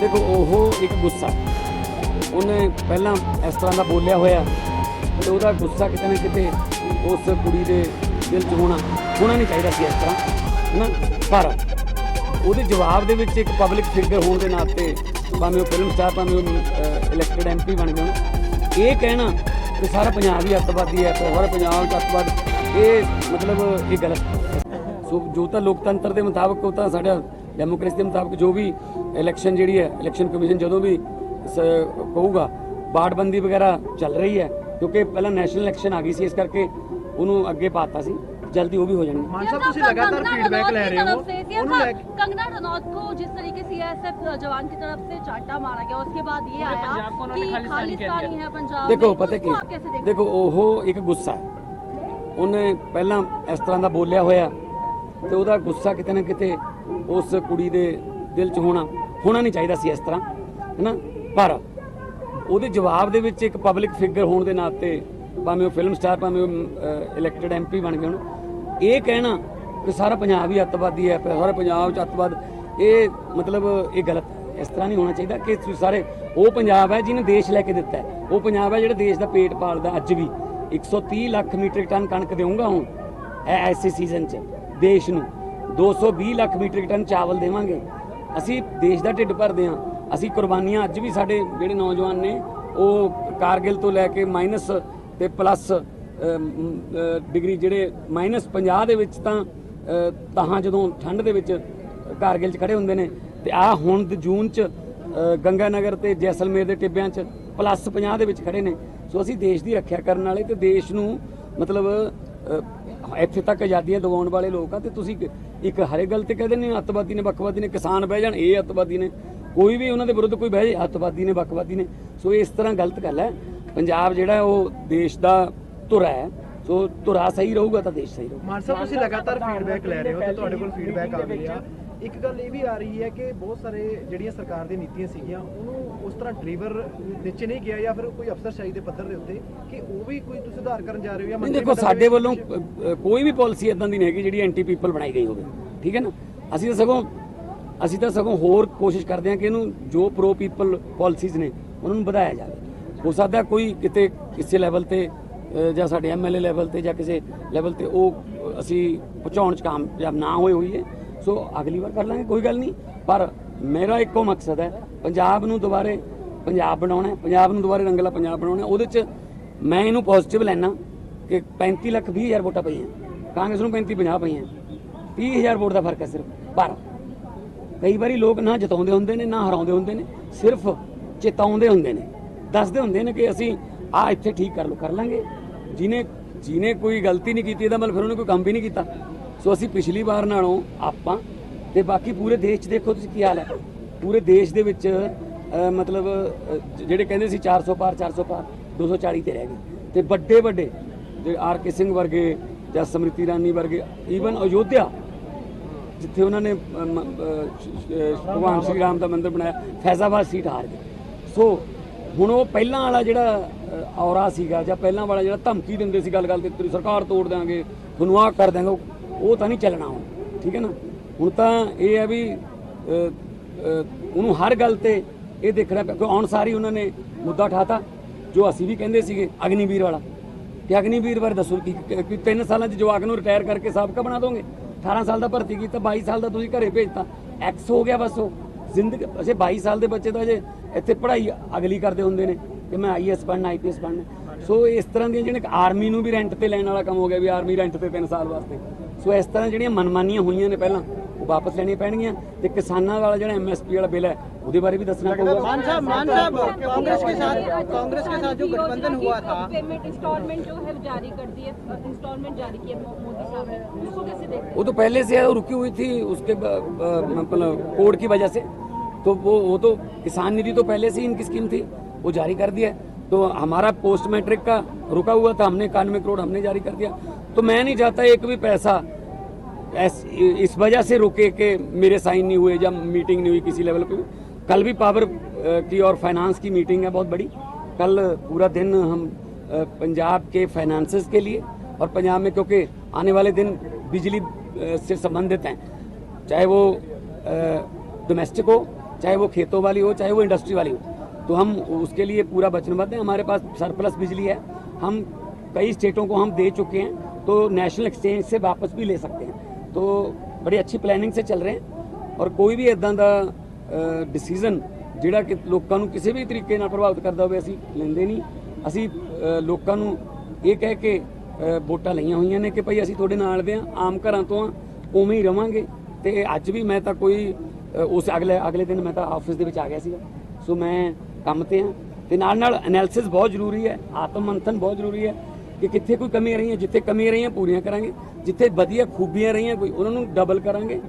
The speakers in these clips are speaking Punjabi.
ਦੇਖੋ, ਉਹ ਇੱਕ ਗੁੱਸਾ। ਉਹਨੇ ਪਹਿਲਾਂ ਇਸ ਤਰ੍ਹਾਂ ਦਾ ਬੋਲਿਆ ਹੋਇਆ, ਤੇ ਉਹਦਾ ਗੁੱਸਾ ਕਿਤੇ ਨਾ ਕਿਤੇ ਉਸ ਕੁੜੀ ਦੇ ਦਿਲ 'ਚ ਹੋਣਾ ਹੋਣਾ ਨਹੀਂ ਚਾਹੀਦਾ ਸੀ ਇਸ ਤਰ੍ਹਾਂ ਨਾ ਪਰ ਉਹਦੇ ਜਵਾਬ ਦੇ ਵਿੱਚ ਇੱਕ ਪਬਲਿਕ ਫਿਗਰ ਹੋਣ ਦੇ ਨਾਤੇ ਭਾਵੇਂ ਉਹ ਫਿਲਮ ਸਟਾਰ ਭਾਵੇਂ ਉਹ ਇਲੈਕਟਡ ਐਮਪੀ ਬਣ ਗਿਆ ਇਹ ਕਹਿਣਾ ਕਿ ਸਾਰਾ ਪੰਜਾਬ ਹੀ ਅੱਤਵਾਦੀ ਹੈ, ਸਾਰਾ ਪੰਜਾਬ ਦਾ ਅੱਤਵਾਦ, ਇਹ ਮਤਲਬ ਇਹ ਗਲਤ ਸੋ ਜੋ ਤਾਂ ਲੋਕਤੰਤਰ ਦੇ ਮੁਤਾਬਕ, ਉਹ ਤਾਂ ਸਾਡਾ ਡੈਮੋਕ੍ਰੇਸੀ ਦੇ ਮੁਤਾਬਕ ਜੋ ਵੀ ਇਲੈਕਸ਼ਨ ਜਿਹੜੀ ਹੈ ਇਲੈਕਸ਼ਨ ਕਮਿਸ਼ਨ ਜਦੋਂ ਵੀ ਸ- ਕਹੂਗਾ ਬਾੜਬੰਦੀ ਵਗੈਰਾ ਚੱਲ ਰਹੀ ਹੈ ਕਿਉਂਕਿ ਪਹਿਲਾਂ ਨੈਸ਼ਨਲ ਇਲੈਕਸ਼ਨ ਆ ਗਈ ਸੀ ਇਸ ਕਰਕੇ ਉਹਨੂੰ ਅੱਗੇ ਪਾਤਾ ਸੀ ਜਲਦੀ ਉਹ ਵੀ ਹੋ ਜਾਣਗੇ ਮਾਨ ਸਾਹਿਬ ये ਤੁਸੀਂ था ਲਗਾਤਾਰ कंगना ਫੀਡਬੈਕ रनौत ਲੈ की ਰਹੇ ਹੋ तरफ से, ये ਉਹਨੂੰ था ਲੈ ਕੇ कंगना रनौत को जिस तरीके से सीआईएसएफ जवान की तरफ से चाटा मारा गया उसके बाद ये आया कि खालिस्तानी है पंजाब ਦੇਖੋ में, ਪਤਾ उसको आप ਕੀ कैसे देखते ਦੇਖੋ ਉਹ ਇੱਕ ਗੁੱਸਾ ਹੈ। ਉਹਨੇ ਪਹਿਲਾਂ ਇਸ ਤਰ੍ਹਾਂ ਦਾ ਬੋਲਿਆ ਹੋਇਆ ਤੇ ਉਹਦਾ ਗੁੱਸਾ ਕਿਤੇ ਨਾ ਕਿਤੇ ਉਸ ਕੁੜੀ ਦੇ ਦਿਲ 'ਚ ਹੋਣਾ ਹੋਣਾ ਨਹੀਂ ਚਾਹੀਦਾ ਸੀ ਇਸ ਤਰ੍ਹਾਂ, ਹੈਨਾ? ਪਰ ਉਹਦੇ ਜਵਾਬ ਦੇ ਵਿੱਚ ਇੱਕ ਪਬਲਿਕ ਫਿਗਰ ਹੋਣ ਦੇ ਨਾਤੇ ਭਾਵੇਂ ਉਹ ਫਿਲਮ ਸਟਾਰ ਭਾਵੇਂ ਉਹ ਇਲੈਕਟਡ ਐਮਪੀ ਬਣ ਗਏ ਹੋਣ, ਇਹ ਕਹਿਣਾ ਕਿ ਸਾਰਾ ਪੰਜਾਬ ਹੀ ਅੱਤਵਾਦੀ ਹੈ ਸਾਰਾ ਪੰਜਾਬ 'ਚ ਅੱਤਵਾਦ, ਇਹ ਮਤਲਬ ਇਹ ਗਲਤ ਇਸ ਤਰ੍ਹਾਂ ਨਹੀਂ ਹੋਣਾ ਚਾਹੀਦਾ ਕਿ ਸਾਰੇ, ਉਹ ਪੰਜਾਬ ਹੈ ਜਿਹਨੇ ਦੇਸ਼ ਲੈ ਕੇ ਦਿੱਤਾ ਹੈ। ਉਹ ਪੰਜਾਬ ਹੈ ਜਿਹੜਾ ਦੇਸ਼ ਦਾ ਪੇਟ ਪਾਲਦਾ ਅੱਜ ਵੀ। 130 ਲੱਖ ਮੀਟ੍ਰਿਕ ਟਨ ਕਣਕ ਦੇਊਂਗਾ ਹੁਣ, ਐ ਐਸੇ ਸੀਜ਼ਨ 'ਚ, ਦੇਸ਼ ਨੂੰ। 220 ਲੱਖ ਮੀਟ੍ਰਿਕ ਟਨ ਚਾਵਲ ਦੇਵਾਂਗੇ। ਅਸੀਂ ਦੇਸ਼ ਦਾ ਢਿੱਡ ਭਰਦੇ ਹਾਂ। ਅਸੀਂ ਕੁਰਬਾਨੀਆਂ ਅੱਜ ਵੀ ਸਾਡੇ ਜਿਹੜੇ ਨੌਜਵਾਨ ਨੇ ਉਹ ਕਾਰਗਿਲ ਤੋਂ ਲੈ ਕੇ ਮਾਈਨਸ ਤੇ ਪਲੱਸ ਡਿਗਰੀ ਜਿਹੜੇ ਮਾਈਨਸ 50 ਦੇ ਵਿੱਚ ਤਾਂ ਅ, ਜਦੋਂ ਠੰਡ ਦੇ ਵਿੱਚ ਕਾਰਗਿਲ 'ਚ ਖੜੇ ਹੁੰਦੇ ਨੇ ਤੇ ਆ ਹੁਣ ਜੂਨ 'ਚ ਅ, ਗੰਗਾ ਨਗਰ ਤੇ ਜੈਸਲਮੇਰ ਦੇ ਟਿੱਬਿਆਂ 'ਚ ਪਲੱਸ 50 ਦੇ ਵਿੱਚ ਖੜੇ ਨੇ। ਸੋ ਅਸੀਂ ਦੇਸ਼ ਦੀ ਰੱਖਿਆ ਕਰਨ ਵਾਲੇ ਤੇ ਦੇਸ਼ ਨੂੰ ਮਤਲਬ ਇੱਥੇ ਤੱਕ ਆਜ਼ਾਦੀਆਂ ਦਿਵਾਉਣ ਵਾਲੇ ਲੋਕ ਆ ਤੇ ਤੁਸੀਂ ਇੱਕ- ਇੱਕ ਹਰੇ ਗੱਲ ਤੇ ਕਹਿੰਦੇ ਨੇ, ਅੱਤਵਾਦੀ ਨੇ, ਵੱਖਵਾਦੀ ਨੇ, ਕਿਸਾਨ ਬਹਿ ਜਾਣ, ਇਹ ਅੱਤਵਾਦੀ ਨੇ। ਕੋਈ ਵੀ ਉਹਨਾਂ ਦੇ ਵਿਰੁੱਧ ਕੋਈ ਬਹਿ ਜਾਏ, ਅੱਤਵਾਦੀ ਨੇ, ਵੱਖਵਾਦੀ ਨੇ। ਸੋ ਇਸ ਤਰ੍ਹਾਂ ਗਲਤ ਗੱਲ ਹੈ। ਪੰਜਾਬ ਜਿਹੜਾ ਉਹ ਦੇਸ਼ ਦਾ ਧੁਰਾ ਹੈ, ਸੋ ਧੁਰਾ ਸਹੀ ਰਹੂਗਾ ਤਾਂ ਦੇਸ਼ ਸਹੀ ਰਹੂਗਾ। ਮਾਨ ਸਾਹਿਬ, ਤੁਸੀਂ ਲਗਾਤਾਰ ਫੀਡਬੈਕ ਲੈ ਰਹੇ ਹੋ ਤੇ ਤੁਹਾਡੇ ਕੋਲ ਫੀਡਬੈਕ ਆ ਰਹੀ ਆ। ਇੱਕ ਗੱਲ ਇਹ ਵੀ ਆ ਰਹੀ ਹੈ ਕਿ ਬਹੁਤ ਸਾਰੇ ਜਿਹੜੀਆਂ ਸਰਕਾਰ ਦੀਆਂ ਨੀਤੀਆਂ ਸੀਗੀਆਂ ਉਹਨੂੰ ਉਸ ਤਰ੍ਹਾਂ ਡਿਲੀਵਰ ਨੀਚੇ ਨਹੀਂ ਗਿਆ ਜਾਂ ਫਿਰ ਕੋਈ ਅਫਸਰਸ਼ਾਹੀ ਦੇ ਪੱਧਰ ਦੇ ਉੱਤੇ ਕਿ ਉਹ ਵੀ ਕੋਈ ਤੁਸੀਂ ਸੁਧਾਰ ਕਰਨ ਜਾ ਰਹੇ ਹੋ ਜਾਂ ਦੇਖੋ ਦੇ ਸਾਡੇ ਵੱਲੋਂ ਕੋਈ ਵੀ ਪਾਲਿਸੀ ਇਦਾਂ ਦੀ ਨਹੀਂ ਹੈਗੀ ਜਿਹੜੀ ਐਂਟੀ ਪੀਪਲ ਬਣਾਈ ਗਈ ਹੋਵੇ ਠੀਕ ਹੈ ਨਾ? ਅਸੀਂ ਤਾਂ ਸਗੋਂ ਅਸੀਂ ਤਾਂ ਸਗੋਂ ਹੋਰ ਕੋਸ਼ਿਸ਼ ਕਰਦੇ ਹਾਂ ਕਿ ਇਹਨੂੰ ਜੋ ਪ੍ਰੋ ਪੀਪਲ ਪਾਲਿਸੀਜ਼ ਨੇ ਉਹਨਾਂ ਨੂੰ ਵਧਾਇਆ ਜਾਵੇ। ਹੋ ਸਕਦਾ ਕੋਈ ਕਿਤੇ ਕਿਸੇ ਲੈਵਲ ਤੇ ਜਾਂ ਸਾਡੇ ਐਮਐਲਏ ਲੈਵਲ ਤੇ ਜਾਂ ਕਿਸੇ ਲੈਵਲ ਤੇ ਉਹ ਅਸੀਂ ਪਹੁੰਚਾਉਣ ਚ ਕਾਮਯਾਬ ਨਾ ਹੋਏ ਹੋਈਏ। ਸੋ ਅਗਲੀ ਵਾਰ ਕਰ ਲਾਂਗੇ, ਕੋਈ ਗੱਲ ਨਹੀਂ। ਪਰ ਮੇਰਾ ਇੱਕੋ ਮਕਸਦ ਹੈ, ਪੰਜਾਬ ਨੂੰ ਦੁਬਾਰੇ ਪੰਜਾਬ ਬਣਾਉਣਾ ਹੈ, ਪੰਜਾਬ ਨੂੰ ਦੁਬਾਰੇ ਰੰਗਲਾ ਪੰਜਾਬ ਬਣਾਉਣਾ ਹੈ। ਉਹਦੇ ਚ ਮੈਂ ਇਹਨੂੰ ਪੋਜ਼ਿਟਿਵ ਲੈਣਾ ਕਿ 35 ਲੱਖ 20 ਹਜ਼ਾਰ ਵੋਟਾਂ ਪਈਆਂ। ਕਾਂਗਰਸ ਨੂੰ 35 50 ਪਈਆਂ। 30 ਹਜ਼ਾਰ ਵੋਟ ਦਾ ਫ਼ਰਕ ਹੈ ਸਿਰਫ। ਪਰ ਕਈ ਵਾਰੀ ਲੋਕ ਨਾ ਜਿਤਾਉਂਦੇ ਹੁੰਦੇ ਨੇ, ਨਾ ਹਰਾਉਂਦੇ ਹੁੰਦੇ ਨੇ, ਸਿਰਫ ਚੇਤਾਉਂਦੇ ਹੁੰਦੇ ਨੇ। ਦੱਸਦੇ ਹੁੰਦੇ ਨੇ ਕਿ ਅਸੀਂ ਆ ਇੱਥੇ ਠੀਕ ਕਰ ਲਓ, ਕਰ ਲਾਂਗੇ। ਜਿਹਨੇ ਜਿਹਨੇ ਕੋਈ ਗਲਤੀ ਨਹੀਂ ਕੀਤੀ, ਇਹਦਾ ਮਤਲਬ ਫਿਰ ਉਹਨੇ ਕੋਈ ਕੰਮ ਵੀ ਨਹੀਂ ਕੀਤਾ। ਸੋ ਅਸੀਂ ਪਿਛਲੀ ਵਾਰ ਨਾਲੋਂ ਆਪਾਂ ਤੇ ਬਾਕੀ ਪੂਰੇ ਦੇਸ਼ 'ਚ ਦੇਖੋ ਤੁਸੀਂ ਕੀ ਹਾਲ ਹੈ। ਪੂਰੇ ਦੇਸ਼ ਦੇ ਵਿੱਚ ਮਤਲਬ ਜਿਹੜੇ ਕਹਿੰਦੇ ਸੀ 400 ਪਾਰ 400 ਪਾਰ 240 ਤੇ ਰਹਿ ਗਏ। ਤੇ ਵੱਡੇ ਵੱਡੇ ਜਿਹੜੇ ਆਰ ਕੇ ਸਿੰਘ ਵਰਗੇ ਜਾਂ ਸਮ੍ਰਿਤੀ ਇਰਾਨੀ ਵਰਗੇ ਈਵਨ ਅਯੋਧਿਆ, ਜਿੱਥੇ ਉਹਨਾਂ ਨੇ ਭਗਵਾਨ ਸ਼੍ਰੀ ਰਾਮ ਦਾ ਮੰਦਿਰ ਬਣਾਇਆ, ਫੈਜ਼ਾਬਾਦ ਸੀਟ ਹਾਰ ਗਈ। ਸੋ, ਹੁਣ ਉਹ ਪਹਿਲਾਂ ਵਾਲਾ ਜਿਹੜਾ ਔਰਾ ਸੀਗਾ ਜਾਂ ਪਹਿਲਾਂ ਵਾਲਾ ਜਿਹੜਾ ਧਮਕੀ ਦਿੰਦੇ ਸੀ ਗੱਲ ਗੱਲ ਤੇ, ਤੇਰੀ ਸਰਕਾਰ ਤੋੜ ਦਿਆਂਗੇ, ਤੁਹਾਨੂੰ ਆਹ ਕਰ ਦਿਆਂਗੇ ਉਹ- ਤਾਂ ਨਹੀਂ ਚੱਲਣਾ ਹੁਣ, ਠੀਕ ਹੈ ਨਾ? ਹੁਣ ਤਾਂ ਇਹ ਹੈ ਵੀ ਉਹਨੂੰ ਹਰ ਗੱਲ ਤੇ ਇਹ ਦੇਖਣਾ ਪਿਆ ਕਿਉਂ ਆਉਣ ਸਾਰੀ ਉਹਨਾਂ ਨੇ ਮੁੱਦਾ ਉਠਾਤਾ, ਜੋ ਅਸੀਂ ਵੀ ਕਹਿੰਦੇ ਸੀਗੇ, ਅਗਨੀਵੀਰ ਵਾਲਾ। ਕਿ ਅਗਨੀਵੀਰ ਬਾਰੇ ਦੱਸੋ ਕਿ, ਕਿ- ਤਿੰਨ ਸਾਲਾਂ 'ਚ ਜਵਾਕ ਨੂੰ ਰਿਟਾਇਰ ਕਰਕੇ ਸਾਬਕਾ ਬਣਾ ਦੋਗੇ? 18 ਸਾਲ ਦਾ ਭਰਤੀ ਕੀਤਾ 22 ਸਾਲ ਦਾ ਤੁਸੀਂ ਘਰੇ ਭੇਜਤਾ। ਐਕਸ ਹੋ ਗਿਆ ਬਸ ਉਹ। ਜ਼ਿੰਦਗੀ ਅਜੇ 22 ਸਾਲ ਦੇ ਬੱਚੇ ਤਾਂ ਅਜੇ ਇੱਥੇ ਪੜ੍ਹਾਈ ਅਗਲੀ ਕਰਦੇ ਹੁੰਦੇ ਨੇ, ਕਿ ਮੈਂ ਆਈਐਸ ਪੜ੍ਹਨਾ ਆਈਪੀਐਸ ਪੜ੍ਹਨਾ ਸੋ ਇਸ ਤਰ੍ਹਾਂ ਦੀਆਂ ਜਿਹੜੀਆਂ ਆਰਮੀ ਨੂੰ ਵੀ ਰੈਂਟ ਤੇ ਲੈਣ ਵਾਲਾ ਕੰਮ ਹੋ ਗਿਆ, ਵੀ ਆਰਮੀ ਰੈਂਟ ਤੇ 3 ਸਾਲ ਵਾਸਤੇ। ਸੋ ਇਸ ਤਰ੍ਹਾਂ ਜਿਹੜੀਆਂ ਮਨਮਾਨੀਆਂ ਹੋਈਆਂ ਨੇ ਪਹਿਲਾਂ ਉਹ ਵਾਪਸ ਲੈਣੀਆਂ ਪੈਣਗੀਆਂ ਤੇ ਕਿਸਾਨਾਂ ਵਾਲਾ ਜਿਹੜਾ ਐਮਐਸਪੀ ਵਾਲਾ ਬਿੱਲ ਹੈ ਉਹਦੇ ਬਾਰੇ ਵੀ ਦੱਸਣਾ ਪਊਗਾ मान साहब मान साहब कांग्रेस के साथ कांग्रेस के साथ जो गठबंधन हुआ था पेमेंट इंस्टॉलमेंट जो है जारी कर दी है इंस्टॉलमेंट जारी की है मोदी साहब ने उसको कैसे देखते वो तो पहले से है वो रुकी हुई थी उसके ब- ब- मतलब कोड की वजह से तो वो वो तो किसान निधि तो पहले से ही इनकी स्कीम थी वो जारी कर दिया है। तो हमारा पोस्ट मैट्रिक का रुका हुआ था, हमने इक्यानवे करोड़ हमने जारी कर दिया। तो मैं नहीं चाहता एक भी पैसा इस वजह से रुके कि मेरे साइन नहीं हुए जब मीटिंग नहीं हुई किसी लेवल पे कल भी पावर की और फाइनेंस की मीटिंग है बहुत बड़ी। कल पूरा दिन हम पंजाब के फाइनेंसेस के लिए और पंजाब में क्योंकि आने वाले दिन बिजली से संबंधित हैं। चाहे वो डोमेस्टिक हो, चाहे वो खेतों वाली हो, चाहे वो इंडस्ट्री वाली हो। तो हम उसके लिए पूरा वचनबद्ध हैं हमारे पास सरप्लस बिजली है हम कई स्टेटों को हम दे चुके हैं तो नेशनल एक्सचेंज से वापस भी ले सकते हैं तो बड़ी अच्छी प्लानिंग से ਚੱਲ ਰਹੇ हैं ਔਰ ਕੋਈ ਵੀ ਇਦਾਂ ਦਾ ਡਿਸੀਜਨ ਜਿਹੜਾ ਕਿ ਲੋਕਾਂ ਨੂੰ ਕਿਸੇ ਵੀ ਤਰੀਕੇ ਨਾਲ ਪ੍ਰਭਾਵਿਤ ਕਰਦਾ ਹੋਵੇ ਅਸੀਂ ਲੈਂਦੇ ਨਹੀਂ ਅਸੀਂ ਅ, ਲੋਕਾਂ ਨੂੰ ਇਹ ਕਹਿ ਕੇ ਅ, ਵੋਟਾਂ ਲਈਆਂ ਹੋਈਆਂ ਨੇ ਕਿ ਭਈ ਅਸੀਂ ਤੁਹਾਡੇ ਨਾਲ ਦੇ ਆ ਆਮ ਘਰਾਂ ਤੋਂ ਆ ਉਵੇਂ ਹੀ ਰਵਾਂਗੇ ਤੇ ਅੱਜ ਵੀ ਮੈਂ ਤਾਂ ਕੋਈ ਅ, ਉਸ ਅਗਲੇ ਅਗਲੇ ਦਿਨ ਮੈਂ ਤਾਂ ਆਫਿਸ ਦੇ ਵਿੱਚ ਆ ਗਿਆ ਸੀਗਾ ਸੋ ਮੈਂ ਕੰਮ ਤੇ ਆ। ਤੇ ਨਾਲ ਨਾਲ ਐਨਾਲਿਸਿਸ ਬਹੁਤ ਜ਼ਰੂਰੀ ਹੈ ਆਤਮ ਮੰਥਨ ਬਹੁਤ ਜ਼ਰੂਰੀ ਹੈ ਕਿ ਕਿੱਥੇ ਕੋਈ ਕਮੀ ਰਹੀ ਹੈ ਜਿੱਥੇ ਕਮੀ ਰਹੀ ਹੈ ਪੂਰੀਆਂ ਕਰਾਂਗੇ ਜਿੱਥੇ ਵਧੀਆ ਖੂਬੀਆਂ ਰਹੀਆਂ ਕੋਈ ਉਹਨਾਂ ਨੂੰ ਡਬਲ ਕਰਾਂਗੇ।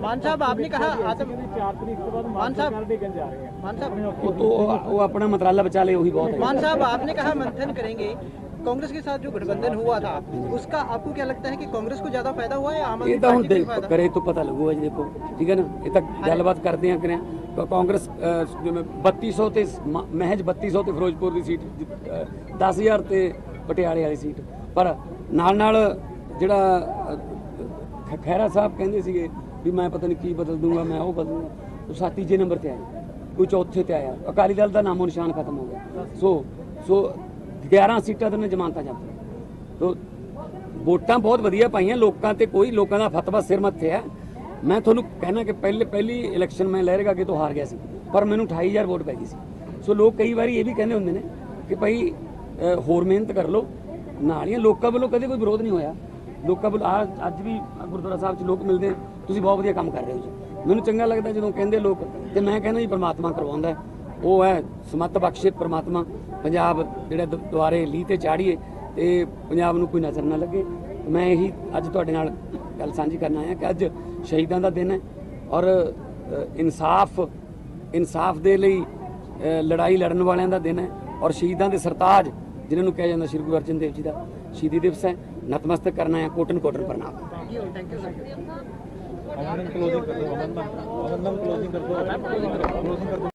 ਮਾਨ ਸਾਹਿਬ ਆਪਨੇ ਕਹਾ ਆਤਮ 4 ਤਰੀਕ ਤੋਂ ਬਾਅਦ ਮਾਨ ਸਾਹਿਬ ਕਰ ਦੇਣ ਜਾ ਰਹੇ हैं ਮਾਨ ਸਾਹਿਬ ਉਹ ਆਪਣਾ ਮੰਤਰਾਲਾ ਬਚਾ ਲੇ ਉਹੀ ਬਹੁਤ ਹੈ। ਮਾਨ ਸਾਹਿਬ ਆਪਨੇ ਕਹਾ ਮੰਥਨ ਕਰਾਂਗੇ। कांग्रेस के साथ जो गठबंधन हुआ था उसका आपको क्या लगता है कि कांग्रेस को ज्यादा फायदा हुआ है या आम ਇਹ आदमी ਤਾਂ ਹੁਣ पार्टी को भी ਦੇਖ फायदा ਕਰੇ ਤੋਂ ਪਤਾ ਲੱਗੂਗਾ ਜੀ ਦੇਖੋ ਠੀਕ ਹੈ ਨਾ ਇਹ ਤਾਂ ਗੱਲਬਾਤ ਕਰਦੇ ਆ ਕਰਿਆ ਕ- ਕਾਂਗਰਸ ਅਹ, ਜਿਵੇਂ 3200 ਤੇ ਮ- ਮਹਿਜ 3200 ਤੇ ਫਿਰੋਜ਼ਪੁਰ ਦੀ ਸੀਟ ਜਿੱਤ- ਅਹ, 10000 ਤੇ ਪਟਿਆਲੇ ਵਾਲੀ ਸੀਟ ਪਰ ਨਾਲ ਨਾਲ ਜਿਹੜਾ ਅਹ, ਖ- ਖਹਿਰਾ ਸਾਹਿਬ ਕਹਿੰਦੇ ਸੀਗੇ ਵੀ ਮੈਂ ਪਤਾ ਨਹੀਂ ਕੀ ਬਦਲ ਦੂੰਗਾ ਮੈਂ ਉਹ ਬਦਲ ਦੂੰਗਾ ਉਹ ਸੱਤ ਤੀਜੇ ਨੰਬਰ ਤੇ ਆਇਆ ਕੋਈ ਚੌਥੇ ਤੇ ਆਇਆ ਅਕਾਲੀ ਦਲ ਦਾ ਨਾਮੋ ਨਿਸ਼ਾਨ ਖਤਮ ਹੋ ਗਿਆ ਸੋ ਸੋ 11 ਸੀਟਾਂ ਤੇ ਨੇ ਜਮਾਨਤਾਂ ਜਬਤ ਤੋ ਵੋਟਾਂ ਬਹੁਤ ਵਧੀਆ ਪਾਈਆਂ, ਲੋਕਾਂ ਤੇ ਕੋਈ ਲੋਕਾਂ ਦਾ ਫਤਵਾ ਸਿਰ ਮੱਥੇ ਹੈ। ਮੈਂ ਤੁਹਾਨੂੰ ਕਹਿਣਾ ਕਿ ਪਹਿਲੇ ਪਹਿਲੀ ਇਲੈਕਸ਼ਨ ਮੈਂ ਲਹਿਰੇਗਾ ਅੱਗੇ ਤੋਂ ਹਾਰ ਗਿਆ ਸੀ, ਪਰ ਮੈਨੂੰ 28000 ਵੋਟ ਪੈ ਗਈ ਸੀ। ਸੋ ਲੋਕ ਕਈ ਵਾਰੀ ਇਹ ਵੀ ਕਹਿੰਦੇ ਹੁੰਦੇ ਨੇ ਕਿ ਭਾਈ ਹੋਰ ਮਿਹਨਤ ਕਰ ਲਓ, ਨਾਲ ਹੀ ਲੋਕਾਂ ਵੱਲੋਂ ਕਦੇ ਕੋਈ ਵਿਰੋਧ ਨਹੀਂ ਹੋਇਆ। ਲੋਕਾਂ ਵੱਲੋਂ ਆਹ ਅੱਜ ਵੀ ਗੁਰਦੁਆਰਾ ਸਾਹਿਬ 'ਚ ਲੋਕ ਮਿਲਦੇ, ਤੁਸੀਂ ਬਹੁਤ ਵਧੀਆ ਕੰਮ ਕਰ ਰਹੇ ਹੋ ਜੀ। ਮੈਨੂੰ ਚੰਗਾ ਲੱਗਦਾ ਜਦੋਂ ਕਹਿੰਦੇ ਲੋਕ, ਤੇ ਮੈਂ ਕਹਿੰਦਾ ਜੀ ਪਰਮਾਤਮਾ ਕਰਵਾਉਂਦਾ ਉਹ ਹੈ ਸਮਤ ਬਖਸ਼ਿਤ ਪ੍ਰਮਾਤਮਾ। ਪੰਜਾਬ ਜਿਹੜਾ ਦੁਆਰੇ ਲੀ ਤੇ ਚਾੜੀਏ ਤੇ ਪੰਜਾਬ ਨੂੰ ਕੋਈ ਨਜ਼ਰ ਨਾ ਲੱਗੇ। ਮੈਂ ਇਹੀ ਅੱਜ ਤੁਹਾਡੇ ਨਾਲ ਗੱਲ ਸਾਂਝੀ ਕਰਨ ਆਇਆ ਕਿ ਅੱਜ ਸ਼ਹੀਦਾਂ ਦਾ ਦਿਨ ਹੈ ਔਰ ਇਨਸਾਫ ਇਨਸਾਫ ਦੇ ਲਈ ਲੜਾਈ ਲੜਨ ਵਾਲਿਆਂ ਦਾ ਦਿਨ ਹੈ ਔਰ ਸ਼ਹੀਦਾਂ ਦੇ ਸਰਤਾਜ ਜਿਨ੍ਹਾਂ ਨੂੰ ਕਿਹਾ ਜਾਂਦਾ ਸ਼੍ਰੀ ਗੁਰੂ ਅਰਜਨ ਦੇਵ ਜੀ ਦਾ ਸ਼ਹੀਦੀ ਦਿਵਸ ਹੈ ਨਤਮਸਤਕ ਕਰਨਾ ਹੈ ਕੋਟਨ ਕੋਟਨ ਪ੍ਰਣਾਮ। ਥੈਂਕ ਯੂ ਸਰ ਕਲੋਜ਼ਿੰਗ ਕਰ ਦੋ ਅਮਨ ਕਲੋਜ਼ਿੰਗ ਕਰ ਦੋ